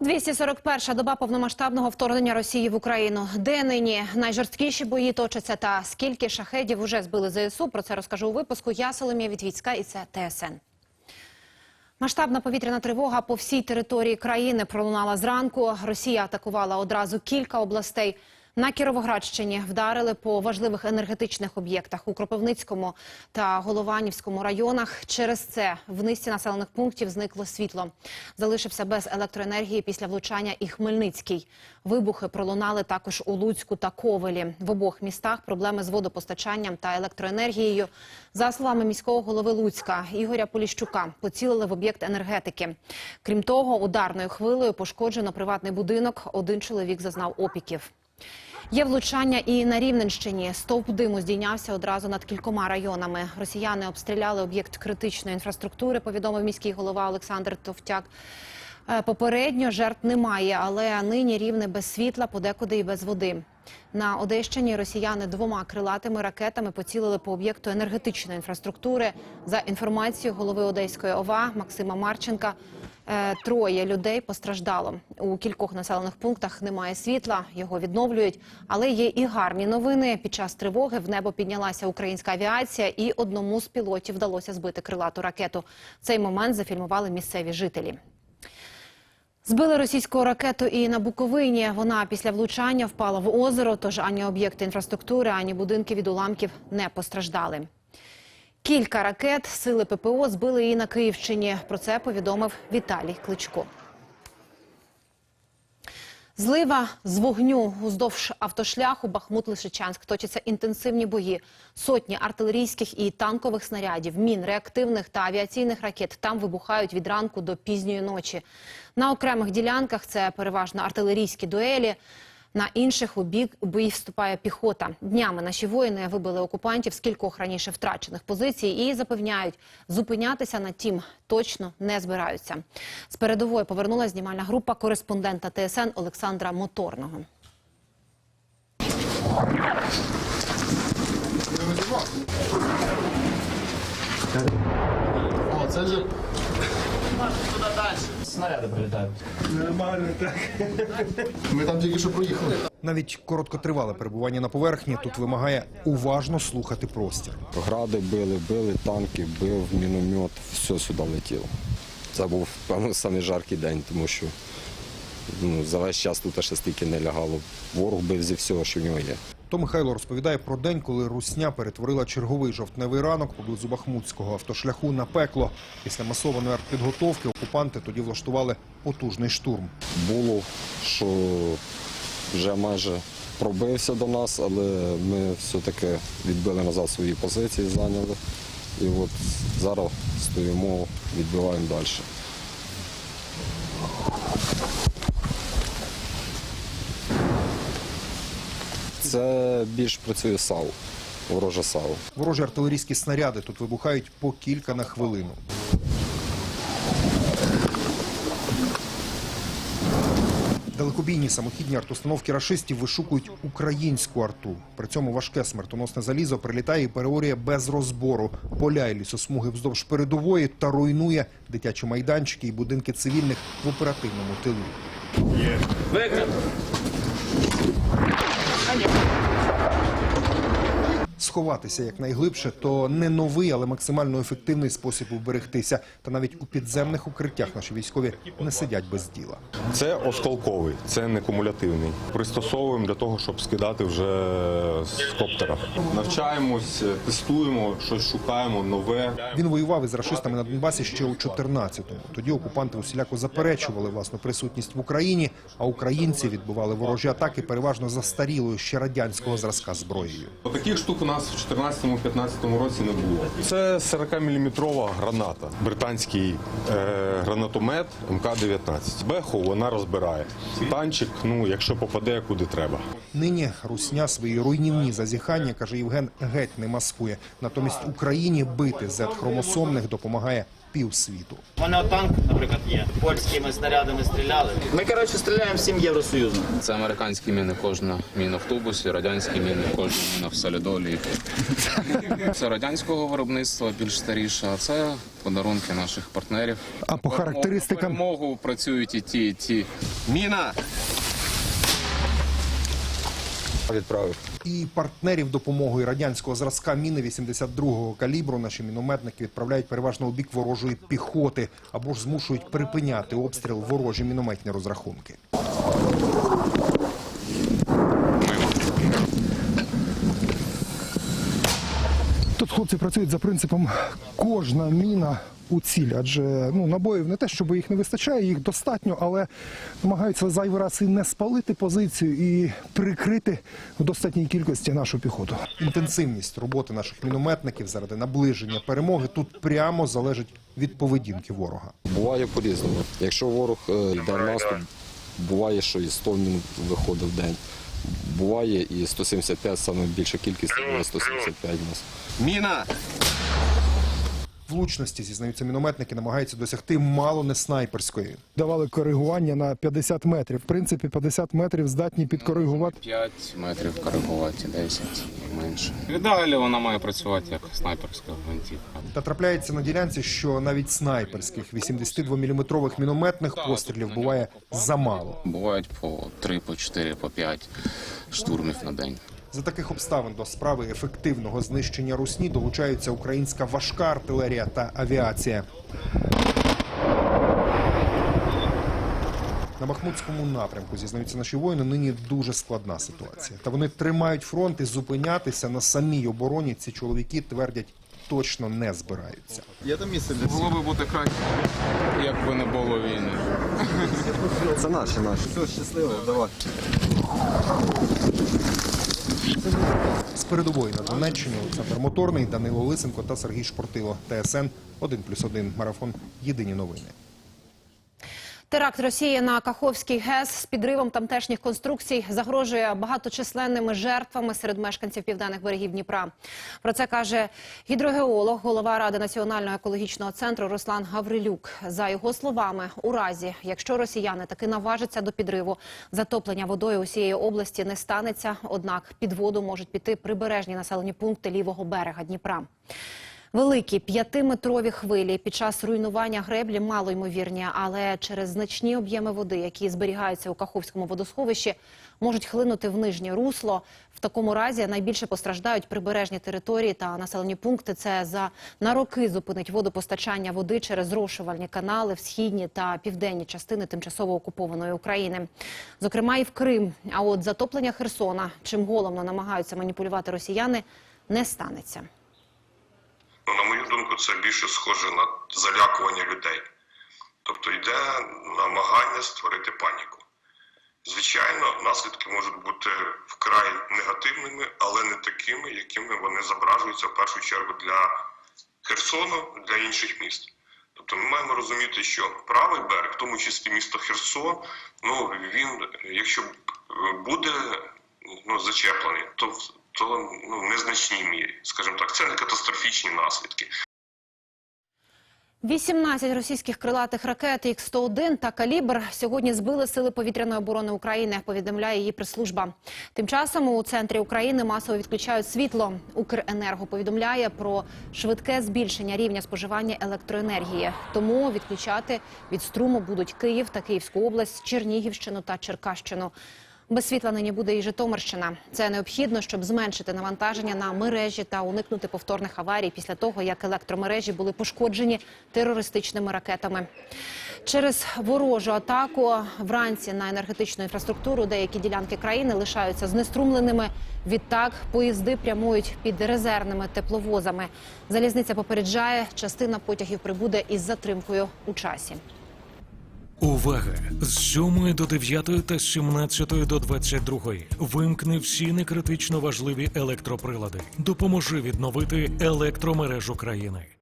241-ша доба повномасштабного вторгнення Росії в Україну. Де нині найжорсткіші бої точаться та скільки шахедів уже збили ЗСУ? Про це розкажу у випуску. Я Соломія Вітвіцька і це ТСН. Масштабна повітряна тривога по всій території країни пролунала зранку. Росія атакувала одразу кілька областей. На Кіровоградщині вдарили по важливих енергетичних об'єктах у Кропивницькому та Голованівському районах. Через це в низці населених пунктів зникло світло. Залишився без електроенергії після влучання і Хмельницький. Вибухи пролунали також у Луцьку та Ковелі. В обох містах проблеми з водопостачанням та електроенергією. За словами міського голови Луцька Ігоря Поліщука, поцілили в об'єкт енергетики. Крім того, ударною хвилею пошкоджено приватний будинок. Один чоловік зазнав опіків. Є влучання і на Рівненщині. Стовп диму здійнявся одразу над кількома районами. Росіяни обстріляли об'єкт критичної інфраструктури, повідомив міський голова Олександр Товтяк. Е, Попередньо жертв немає, але нині рівне без світла, подекуди і без води. На Одещині росіяни двома крилатими ракетами поцілили по об'єкту енергетичної інфраструктури. За інформацією голови Одеської ОВА Максима Марченка, троє людей постраждало. У кількох населених пунктах немає світла, його відновлюють. Але є і гарні новини. Під час тривоги в небо піднялася українська авіація, і одному з пілотів вдалося збити крилату ракету. Цей момент зафільмували місцеві жителі. Збили російську ракету і на Буковині. Вона після влучання впала в озеро, тож ані об'єкти інфраструктури, ані будинки від уламків не постраждали. Кілька ракет сили ППО збили і на Київщині. Про це повідомив Віталій Кличко. Злива з вогню уздовж автошляху Бахмут-Лишичанськ точаться інтенсивні бої. Сотні артилерійських і танкових снарядів, мін, реактивних та авіаційних ракет там вибухають від ранку до пізньої ночі. На окремих ділянках це переважно артилерійські дуелі. На інших у бік бій вступає піхота. Днями наші воїни вибили окупантів з кількох раніше втрачених позицій і запевняють, зупинятися на тім точно не збираються. З передової повернулася знімальна група кореспондента ТСН Олександра Моторного. О, це вже Снаряди прилітають. Нормально так. ми там тільки що проїхали. Навіть короткотривале перебування на поверхні тут вимагає уважно слухати простір. Гради били, били танки, бив міномет, все сюди летіло. Це був, певно, самий жаркий день, тому що ну, за весь час тут аж стільки не лягало. Ворог бив зі всього, що в нього є. То Михайло розповідає про день, коли русня перетворила черговий жовтневий ранок поблизу Бахмутського автошляху на пекло. Після масованої артпідготовки окупанти тоді влаштували потужний штурм. Було, що вже майже пробився до нас, але ми все-таки відбили назад свої позиції, зайняли. І от зараз стоїмо, відбиваємо далі. Це більш працює САУ, вороже САУ. Ворожі артилерійські снаряди тут вибухають по кілька на хвилину. Далекобійні самохідні артустановки рашистів вишукують українську арту. При цьому важке смертоносне залізо прилітає і переорює без розбору поля і лісосмуги вздовж передової та руйнує дитячі майданчики і будинки цивільних в оперативному тилу. Сховатися якнайглибше то не новий, але максимально ефективний спосіб уберегтися. Та навіть у підземних укриттях наші військові не сидять без діла. Це осколковий, це не кумулятивний. Пристосовуємо для того, щоб скидати вже з коптера. Навчаємось, тестуємо, щось шукаємо нове. Він воював із рашистами на Донбасі ще у 14-му. Тоді окупанти усіляко заперечували власну присутність в Україні, а українці відбували ворожі атаки переважно застарілою ще радянського зразка зброєю. Таких штук у нас в 2014-2015 році не було. Це 40-мм граната, британський е, гранатомет МК-19. Беху вона розбирає. Танчик, ну якщо попаде, куди треба. Нині русня свої руйнівні зазіхання, каже Євген, геть не маскує. Натомість Україні бити зет хромосомних допомагає півсвіту. У мене танк, наприклад, є. Польськими снарядами стріляли. Ми, коротше, стріляємо всім Євросоюзом. Це американські міни, кожна міна в тубусі, радянські міни, кожна міна в солідолі. Це радянського виробництва, більш старіша, а це подарунки наших партнерів. А по характеристикам? На перемогу працюють і ті, і ті. Міна! Відправив. І партнерів допомогою радянського зразка міни 82-го калібру наші мінометники відправляють переважно у бік ворожої піхоти або ж змушують припиняти обстріл ворожі мінометні розрахунки. Тут хлопці працюють за принципом кожна міна у ціль, адже ну набоїв не те, щоб їх не вистачає, їх достатньо, але намагаються зайвий раз і не спалити позицію і прикрити в достатній кількості нашу піхоту. Інтенсивність роботи наших мінометників заради наближення перемоги тут прямо залежить від поведінки ворога. Буває по-різному. Якщо ворог е, йде в наступ, буває, що і 100 мінут виходить в день. Буває і 175, саме більша кількість це було 175 у нас. Міна! Влучності, зізнаються мінометники, намагаються досягти мало не снайперської. Давали коригування на 50 метрів. В принципі, 50 метрів здатні підкоригувати. 5 метрів коригувати, 10 менше. В ідеалі вона має працювати як снайперська гвинтівка. Та трапляється на ділянці, що навіть снайперських 82-мм мінометних пострілів буває замало. Бувають по 3, по 4, по 5 штурмів на день. За таких обставин до справи ефективного знищення русні долучаються українська важка артилерія та авіація. На Бахмутському напрямку зізнаються наші воїни. Нині дуже складна ситуація. Та вони тримають фронт і зупинятися на самій обороні. Ці чоловіки твердять точно не збираються. Є там місце для Було би бути краще, якби не було війни. Це наші, наші. З передової на Донеччині Олександр Моторний, Данило Лисенко та Сергій Шпортило. ТСН 1+,1. Марафон. Єдині новини. Теракт Росії на Каховський ГЕС з підривом тамтешніх конструкцій загрожує багаточисленними жертвами серед мешканців південних берегів Дніпра. Про це каже гідрогеолог, голова Ради національного екологічного центру Руслан Гаврилюк. За його словами, у разі, якщо росіяни таки наважаться до підриву, затоплення водою усієї області не станеться. Однак під воду можуть піти прибережні населені пункти лівого берега Дніпра. Великі п'ятиметрові хвилі під час руйнування греблі мало ймовірні, але через значні об'єми води, які зберігаються у Каховському водосховищі, можуть хлинути в нижнє русло. В такому разі найбільше постраждають прибережні території та населені пункти. Це за на роки зупинить водопостачання води через зрошувальні канали в східні та південні частини тимчасово окупованої України, зокрема і в Крим. А от затоплення Херсона, чим головно намагаються маніпулювати росіяни, не станеться. Ну, на мою думку, це більше схоже на залякування людей. Тобто йде намагання створити паніку. Звичайно, наслідки можуть бути вкрай негативними, але не такими, якими вони зображуються в першу чергу для Херсону, для інших міст. Тобто ми маємо розуміти, що правий берег, в тому числі місто Херсон, ну він, якщо буде ну, зачеплений, то то ну, незначній мірі, скажімо так, це не катастрофічні наслідки. 18 російських крилатих ракет Х-101 та «Калібр» сьогодні збили сили повітряної оборони України, повідомляє її прес-служба. Тим часом у центрі України масово відключають світло. «Укренерго» повідомляє про швидке збільшення рівня споживання електроенергії. Тому відключати від струму будуть Київ та Київську область, Чернігівщину та Черкащину. Без світла нині буде і Житомирщина. Це необхідно, щоб зменшити навантаження на мережі та уникнути повторних аварій після того, як електромережі були пошкоджені терористичними ракетами. Через ворожу атаку вранці на енергетичну інфраструктуру деякі ділянки країни лишаються знеструмленими. Відтак поїзди прямують під резервними тепловозами. Залізниця попереджає, частина потягів прибуде із затримкою у часі. Увага! З 7 до 9 та з 17 до 22 вимкни всі некритично важливі електроприлади. Допоможи відновити електромережу країни.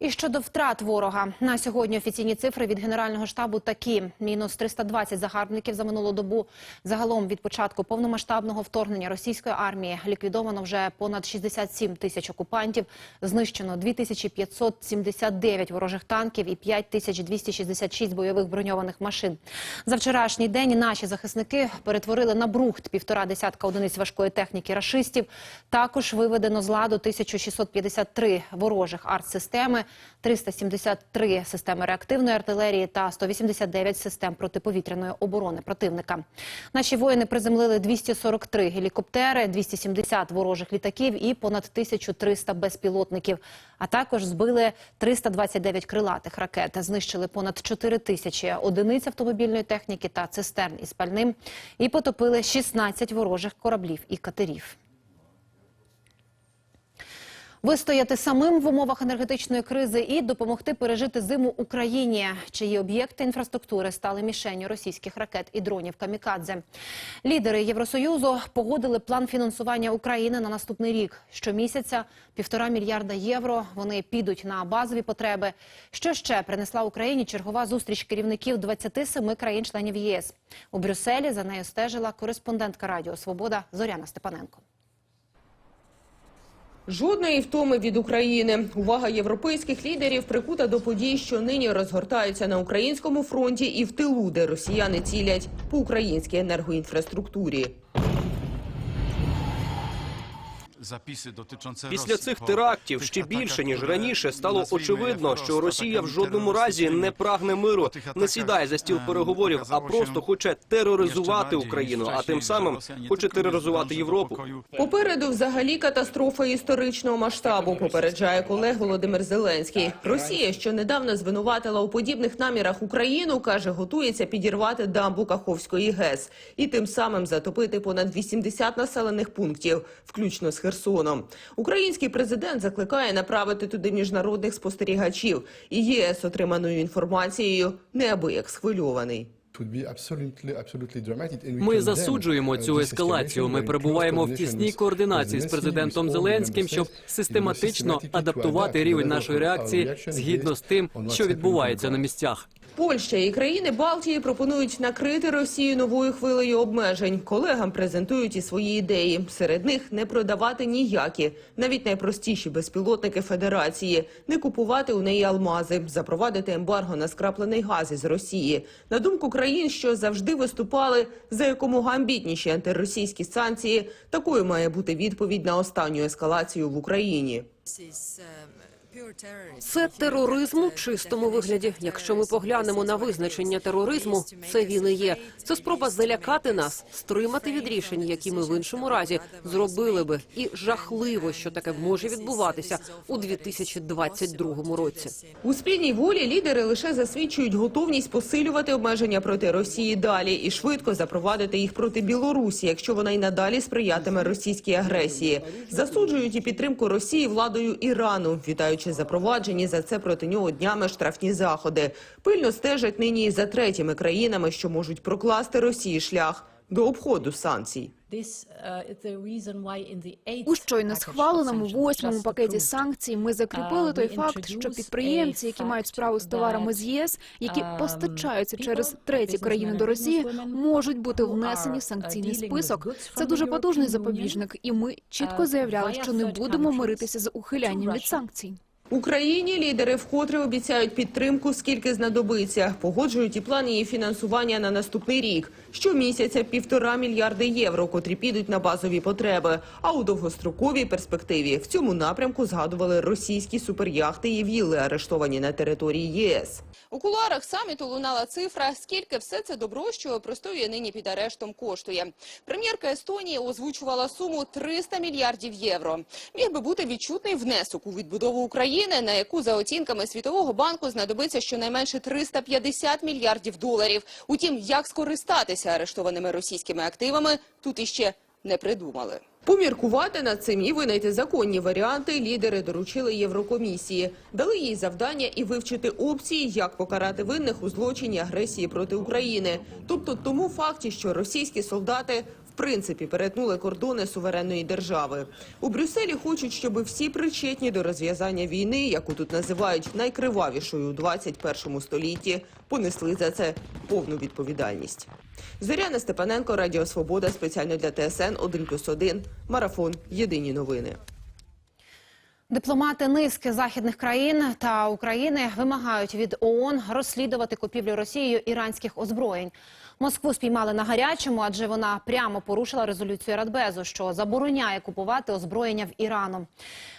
І щодо втрат ворога на сьогодні офіційні цифри від генерального штабу такі: мінус 320 загарбників за минулу добу. Загалом від початку повномасштабного вторгнення російської армії ліквідовано вже понад 67 тисяч окупантів. Знищено 2579 ворожих танків і 5266 бойових броньованих машин. За вчорашній день наші захисники перетворили на брухт півтора десятка одиниць важкої техніки рашистів. Також виведено з ладу 1653 ворожих артсистеми, 373 системи реактивної артилерії та 189 систем протиповітряної оборони противника. Наші воїни приземлили 243 гелікоптери, 270 ворожих літаків і понад 1300 безпілотників. А також збили 329 крилатих ракет, знищили понад 4 тисячі одиниць автомобільної техніки та цистерн із пальним і потопили 16 ворожих кораблів і катерів. Вистояти самим в умовах енергетичної кризи і допомогти пережити зиму Україні, чиї об'єкти інфраструктури стали мішенню російських ракет і дронів камікадзе. Лідери Євросоюзу погодили план фінансування України на наступний рік. Щомісяця півтора мільярда євро. Вони підуть на базові потреби. Що ще принесла Україні чергова зустріч керівників 27 країн-членів ЄС у Брюсселі. За нею стежила кореспондентка Радіо Свобода Зоряна Степаненко. Жодної втоми від України. Увага європейських лідерів прикута до подій, що нині розгортаються на українському фронті і в тилу, де росіяни цілять по українській енергоінфраструктурі. Після цих терактів ще більше ніж раніше стало очевидно, що Росія в жодному разі не прагне миру, не сідає за стіл переговорів, а просто хоче тероризувати Україну, а тим самим хоче тероризувати Європу. Попереду взагалі катастрофа історичного масштабу, попереджає колег Володимир Зеленський. Росія, що недавно звинуватила у подібних намірах Україну, каже, готується підірвати дамбу Каховської ГЕС і тим самим затопити понад 80 населених пунктів, включно з Херсоном. Український президент закликає направити туди міжнародних спостерігачів. І ЄС отриманою інформацією неабияк схвильований. Ми засуджуємо цю ескалацію. Ми перебуваємо в тісній координації з президентом Зеленським, щоб систематично адаптувати рівень нашої реакції згідно з тим, що відбувається на місцях. Польща і країни Балтії пропонують накрити Росію новою хвилею обмежень. Колегам презентують і свої ідеї. Серед них не продавати ніякі, навіть найпростіші безпілотники Федерації, не купувати у неї алмази, запровадити ембарго на скраплений газ із Росії. На думку країн, що завжди виступали за якомога амбітніші антиросійські санкції, такою має бути відповідь на останню ескалацію в Україні. Це тероризм у чистому вигляді. Якщо ми поглянемо на визначення тероризму, це він і є. Це спроба залякати нас, стримати від рішень, які ми в іншому разі зробили би. І жахливо, що таке може відбуватися у 2022 році. У спільній волі лідери лише засвідчують готовність посилювати обмеження проти Росії далі і швидко запровадити їх проти Білорусі, якщо вона й надалі сприятиме російській агресії. Засуджують і підтримку Росії владою Ірану, вітаючи запроваджені за це проти нього днями штрафні заходи. Пильно стежать нині і за третіми країнами, що можуть прокласти Росії шлях до обходу санкцій. У щойно схваленому восьмому пакеті санкцій ми закріпили той факт, що підприємці, які мають справу з товарами з ЄС, які постачаються через треті країни до Росії, можуть бути внесені в санкційний список. Це дуже потужний запобіжник, і ми чітко заявляли, що не будемо миритися з ухилянням від санкцій. Україні лідери вкотре обіцяють підтримку, скільки знадобиться. Погоджують і план її фінансування на наступний рік. Щомісяця півтора мільярди євро, котрі підуть на базові потреби. А у довгостроковій перспективі в цьому напрямку згадували російські суперяхти і вілли, арештовані на території єС. У кулуарах саміту лунала цифра, скільки все це добро, що простоює нині під арештом, коштує. Прем'єрка Естонії озвучувала суму 300 мільярдів євро. Міг би бути відчутний внесок у відбудову України, на яку за оцінками Світового банку знадобиться щонайменше 350 мільярдів доларів. Утім, як скористатися арештованими російськими активами, тут іще не придумали. Поміркувати над цим і винайти законні варіанти лідери доручили Єврокомісії. Дали їй завдання і вивчити опції, як покарати винних у злочині агресії проти України. Тобто тому факті, що російські солдати принципі перетнули кордони суверенної держави. У Брюсселі хочуть, щоб всі причетні до розв'язання війни, яку тут називають найкривавішою у 21 столітті, понесли за це повну відповідальність. Зоряна Степаненко, Радіо Свобода, спеціально для ТСН 1+,1, Марафон. Єдині новини. Дипломати низки західних країн та України вимагають від ООН розслідувати купівлю Росією іранських озброєнь. Москву спіймали на гарячому, адже вона прямо порушила резолюцію Радбезу, що забороняє купувати озброєння в Ірану.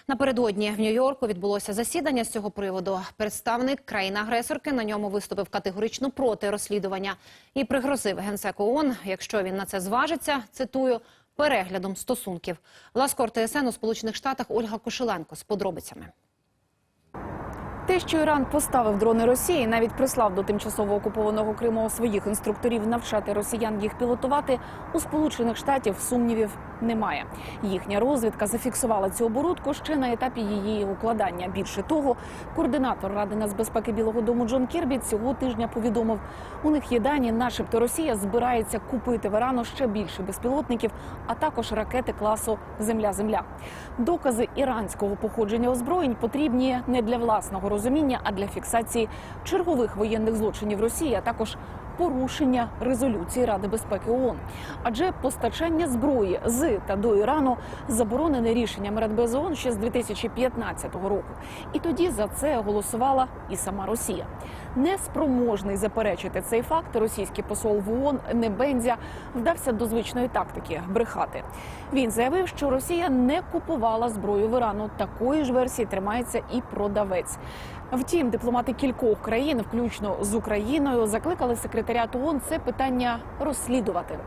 Напередодні в Нью-Йорку відбулося засідання з цього приводу. Представник країни-агресорки на ньому виступив категорично проти розслідування і пригрозив генсеку ООН, якщо він на це зважиться, цитую, переглядом стосунків. Ласкор ТСН у Сполучених Штатах Ольга Кошеленко з подробицями. Те, що Іран поставив дрони Росії, навіть прислав до тимчасово окупованого Криму своїх інструкторів навчати росіян їх пілотувати, у Сполучених Штатів сумнівів немає. Їхня розвідка зафіксувала цю оборудку ще на етапі її укладання. Більше того, координатор Ради нацбезпеки Білого Дому Джон Кірбі цього тижня повідомив, у них є дані, начебто Росія збирається купити в Ірану ще більше безпілотників, а також ракети класу Земля-Земля. Докази іранського походження озброєнь потрібні не для власного розуміння, а для фіксації чергових воєнних злочинів Росії, а також порушення резолюції Ради безпеки ООН. Адже постачання зброї з та до Ірану заборонене рішенням Радбезу ООН ще з 2015 року. І тоді за це голосувала і сама Росія. Неспроможний заперечити цей факт, російський посол в ООН Небензя вдався до звичної тактики брехати. Він заявив, що Росія не купувала зброю в Ірану. Такої ж версії тримається і продавець. Втім, дипломати кількох країн, включно з Україною, закликали секретаріат ООН це питання розслідувати.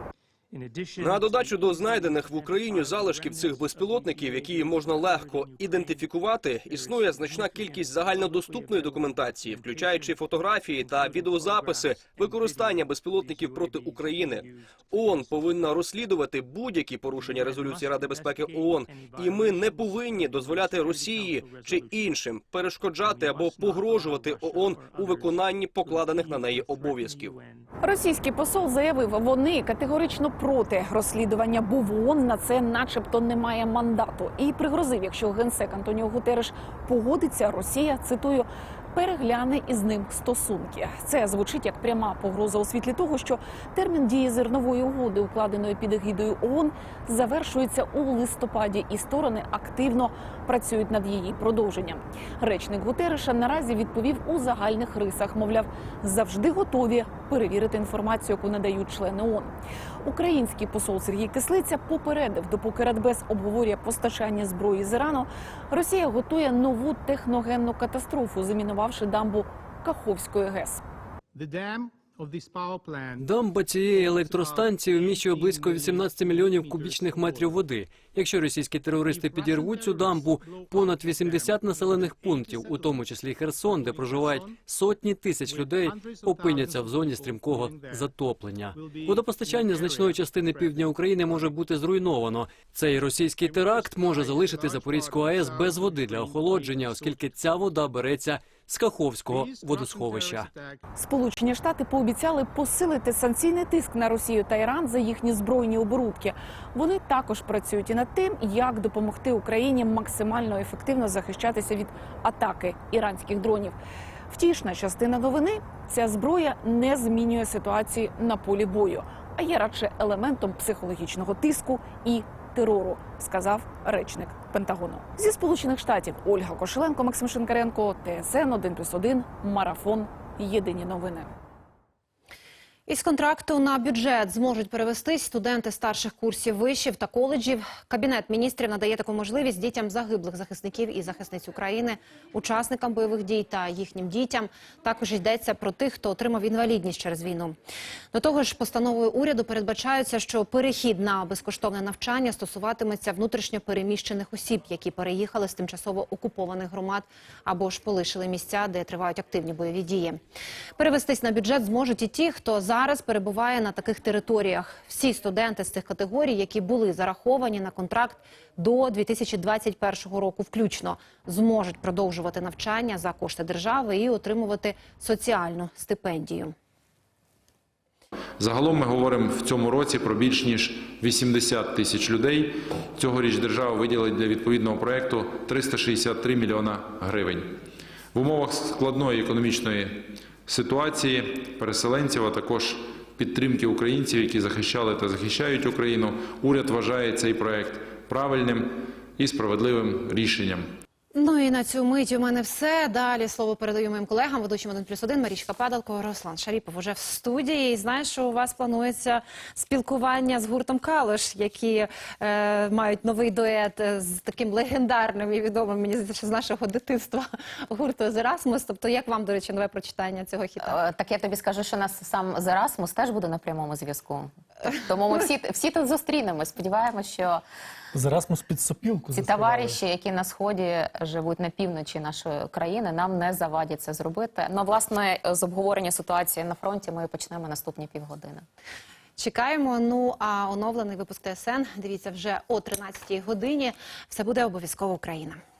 На додачу до знайдених в Україні залишків цих безпілотників, які можна легко ідентифікувати, існує значна кількість загальнодоступної документації, включаючи фотографії та відеозаписи використання безпілотників проти України. ООН повинна розслідувати будь-які порушення резолюції Ради безпеки ООН, і ми не повинні дозволяти Росії чи іншим перешкоджати або погрожувати ООН у виконанні покладених на неї обов'язків. Російський посол заявив, вони категорично проти розслідування, бо в ООН на це, начебто, немає мандату. І пригрозив, якщо генсек Антоніо Гутереш погодиться, Росія цитую. Перегляне із ним стосунки. Це звучить як пряма погроза у світлі того, що термін дії зернової угоди, укладеної під егідою ООН, завершується у листопаді, і сторони активно працюють над її продовженням. Речник Гутереша наразі відповів у загальних рисах. Мовляв, завжди готові перевірити інформацію, яку надають члени ООН. Український посол Сергій Кислиця попередив, допоки Радбез обговорює постачання зброї з Ірану, Росія готує нову техногенну катастрофу, замінувавши дамбу Каховської ГЕС. Дамба цієї електростанції вміщує близько 18 мільйонів кубічних метрів води. Якщо російські терористи підірвуть цю дамбу, понад 80 населених пунктів, у тому числі Херсон, де проживають сотні тисяч людей, опиняться в зоні стрімкого затоплення. Водопостачання значної частини півдня України може бути зруйновано. Цей російський теракт може залишити Запорізьку АЕС без води для охолодження, оскільки ця вода береться з Каховського водосховища. Сполучені Штати пообіцяли посилити санкційний тиск на Росію та Іран за їхні збройні оборудки. Вони також працюють і над тим, як допомогти Україні максимально ефективно захищатися від атаки іранських дронів. Втішна частина новини ця зброя не змінює ситуації на полі бою, а є радше елементом психологічного тиску і терору, сказав речник Пентагону. Зі сполучених штатів Ольга Кошеленко, Максим Шинкаренко, ТСН 1+,1, Марафон. Єдині новини. Із контракту на бюджет зможуть перевестись студенти старших курсів вишів та коледжів. Кабінет міністрів надає таку можливість дітям загиблих захисників і захисниць України, учасникам бойових дій та їхнім дітям. Також йдеться про тих, хто отримав інвалідність через війну. До того ж, постановою уряду передбачається, що перехід на безкоштовне навчання стосуватиметься внутрішньо переміщених осіб, які переїхали з тимчасово окупованих громад або ж полишили місця, де тривають активні бойові дії. Перевестись на бюджет зможуть і ті, хто зараз перебуває на таких територіях. Всі студенти з цих категорій, які були зараховані на контракт до 2021 року, включно зможуть продовжувати навчання за кошти держави і отримувати соціальну стипендію. Загалом ми говоримо в цьому році про більш ніж 80 тисяч людей. Цьогоріч держава виділить для відповідного проекту 363 мільйона гривень. В умовах складної економічної ситуації переселенців, а також підтримки українців, які захищали та захищають Україну, уряд вважає цей проект правильним і справедливим рішенням. Ну і на цю мить у мене все. Далі слово передаю моїм колегам, ведучим 1 плюс 1, Марічка Падалко, Руслан Шаріпов уже в студії. І знаєш, що у вас планується спілкування з гуртом Калош, які е, мають новий дует е, з таким легендарним і відомим, мені здається, з нашого дитинства гурту Зерасмус. Тобто, як вам, до речі, нове прочитання цього хіта? Е, Так я тобі скажу, що нас сам Зерасмус теж буде на прямому зв'язку. Тому ми всі, всі тут зустрінемось. Сподіваємось, що Зерасмус під сопілку. ці товариші, які на сході живуть на півночі нашої країни, нам не завадять це зробити. Ну, власне, з обговорення ситуації на фронті ми почнемо наступні півгодини. Чекаємо. Ну а оновлений випуск ТСН. Дивіться вже о 13-й годині. Все буде обов'язково Україна.